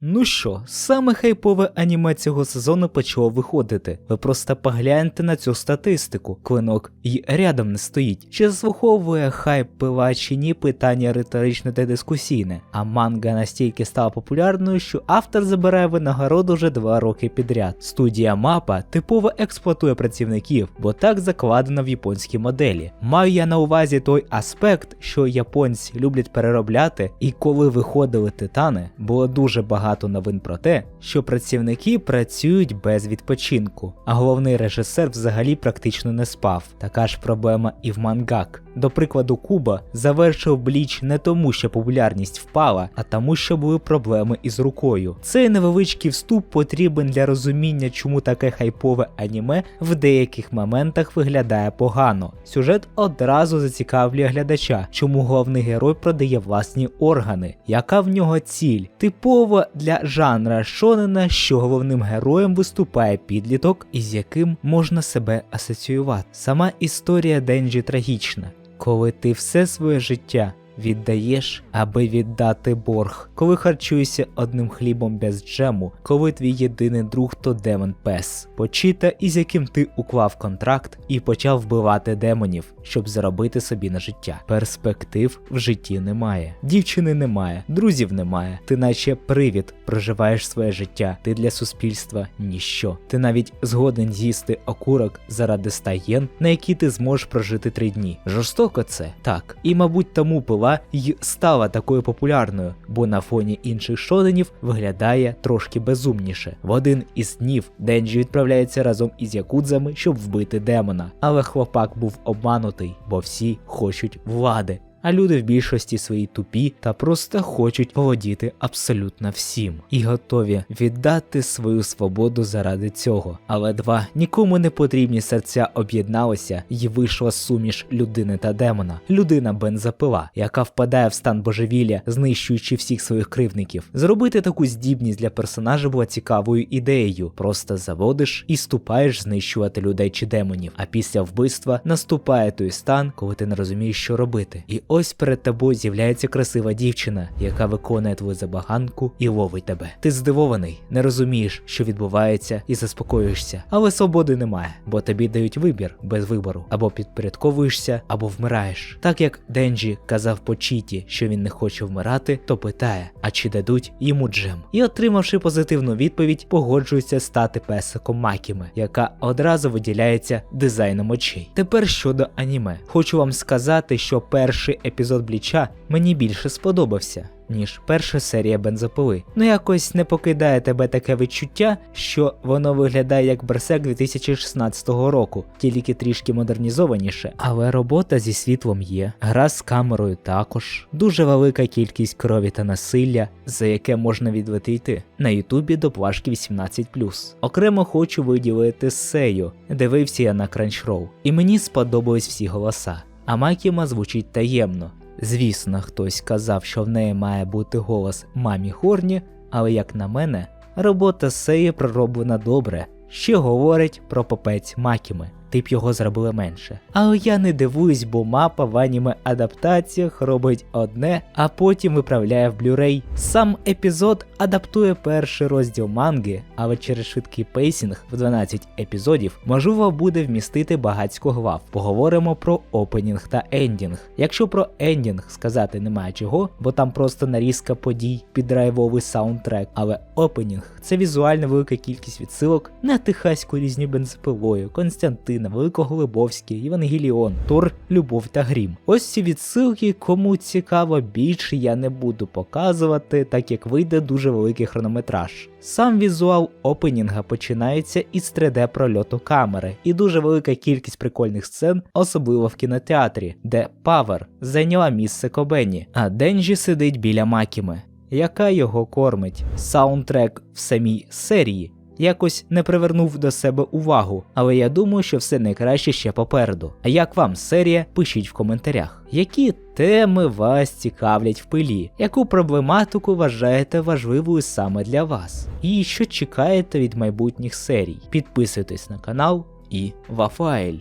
Ну що, саме хайпове аніме цього сезону почало виходити. Ви просто погляньте на цю статистику. Клинок і рядом не стоїть. Чи заслуховує хайп пила чи ні питання риторичне та дискусійне. А манга настільки стала популярною, що автор забирає винагороду вже два роки підряд. Студія Мапа типово експлуатує працівників, бо так закладено в японській моделі. Маю я на увазі той аспект, що японці люблять переробляти, і коли виходили титани, було дуже багато новин про те, що працівники працюють без відпочинку, а головний режисер взагалі практично не спав. Така ж проблема і в мангак. До прикладу, Куба завершив бліч не тому, що популярність впала, а тому, що були проблеми із рукою. Цей невеличкий вступ потрібен для розуміння, чому таке хайпове аніме в деяких моментах виглядає погано. Сюжет одразу зацікавлює глядача, чому головний герой продає власні органи, яка в нього ціль. Типово для жанра шонена, що головним героєм виступає підліток, із яким можна себе асоціювати. Сама історія Денджі трагічна. Коли ти все своє життя віддаєш, аби віддати борг, коли харчуєшся одним хлібом без джему, коли твій єдиний друг то демон пес, почита, із яким ти уклав контракт і почав вбивати демонів, щоб заробити собі на життя. Перспектив в житті немає, дівчини немає, друзів немає. Ти наче привід проживаєш своє життя. Ти для суспільства ніщо. Ти навіть згоден з'їсти окурок заради 100 єн, на які ти зможеш прожити три дні. Жорстоко це так. І мабуть тому пила й стала такою популярною, бо на фоні інших шоденів виглядає трошки безумніше. В один із днів Денджі відправляється разом із якудзами, щоб вбити демона. Але хлопак був обманутий, бо всі хочуть влади. А люди в більшості своїй тупі та просто хочуть володіти абсолютно всім і готові віддати свою свободу заради цього. Але два нікому не потрібні серця об'єдналися і вийшла суміш людини та демона. Людина бензопила, яка впадає в стан божевілля, знищуючи всіх своїх кривників. Зробити таку здібність для персонажа була цікавою ідеєю. Просто заводиш і ступаєш знищувати людей чи демонів. А після вбивства наступає той стан, коли ти не розумієш, що робити. І ось перед тобою з'являється красива дівчина, яка виконує твою забаганку і ловить тебе. Ти здивований, не розумієш, що відбувається, і заспокоюєшся. Але свободи немає, бо тобі дають вибір без вибору. Або підпорядковуєшся, або вмираєш. Так як Денджі казав по чіті, що він не хоче вмирати, то питає, а чи дадуть йому джем. І отримавши позитивну відповідь, погоджується стати песиком Макіми, яка одразу виділяється дизайном очей. Тепер щодо аніме, хочу вам сказати, що перший епізод Бліча мені більше сподобався. Ніж перша серія бензопили. Ну якось не покидає тебе таке відчуття, що воно виглядає як Берсек 2016 року, тільки трішки модернізованіше. Але робота зі світлом є, гра з камерою також, дуже велика кількість крові та насилля, за яке можна відлетіти. На Ютубі до плашки 18+. Окремо хочу виділити Сею, дивився я на Crunchyroll. І мені сподобались всі голоса. А Макіма звучить таємно. Звісно, хтось казав, що в неї має бути голос мамі Хорні, але як на мене, робота Сеї пророблена добре, ще говорить про попець Макіми. Ти б його зробили менше. Але я не дивуюсь, бо мапа в аніме адаптаціях робить одне, а потім виправляє в Blu-ray. Сам епізод адаптує перший розділ манги, але через швидкий пейсінг в 12 епізодів можливо буде вмістити багатько глав. Поговоримо про опенінг та ендінг. Якщо про ендінг сказати немає чого, бо там просто нарізка подій під драйвовий саундтрек, але опенінг це візуально велика кількість відсилок на техаську різню бензопилою, Константин. Великоглибовський, Євангеліон, Тор, Любов та Грім. Ось ці відсилки, кому цікаво, більше я не буду показувати, так як вийде дуже великий хронометраж. Сам візуал опенінга починається із 3D прольоту камери, і дуже велика кількість прикольних сцен, особливо в кінотеатрі, де Павер зайняла місце Кобені, а Денджі сидить біля Макіми, яка його кормить. Саундтрек в самій серії якось не привернув до себе увагу, але я думаю, що все найкраще ще попереду. А як вам серія? Пишіть в коментарях. Які теми вас цікавлять в пилі, яку проблематику вважаєте важливою саме для вас? І що чекаєте від майбутніх серій? Підписуйтесь на канал і Вафайль.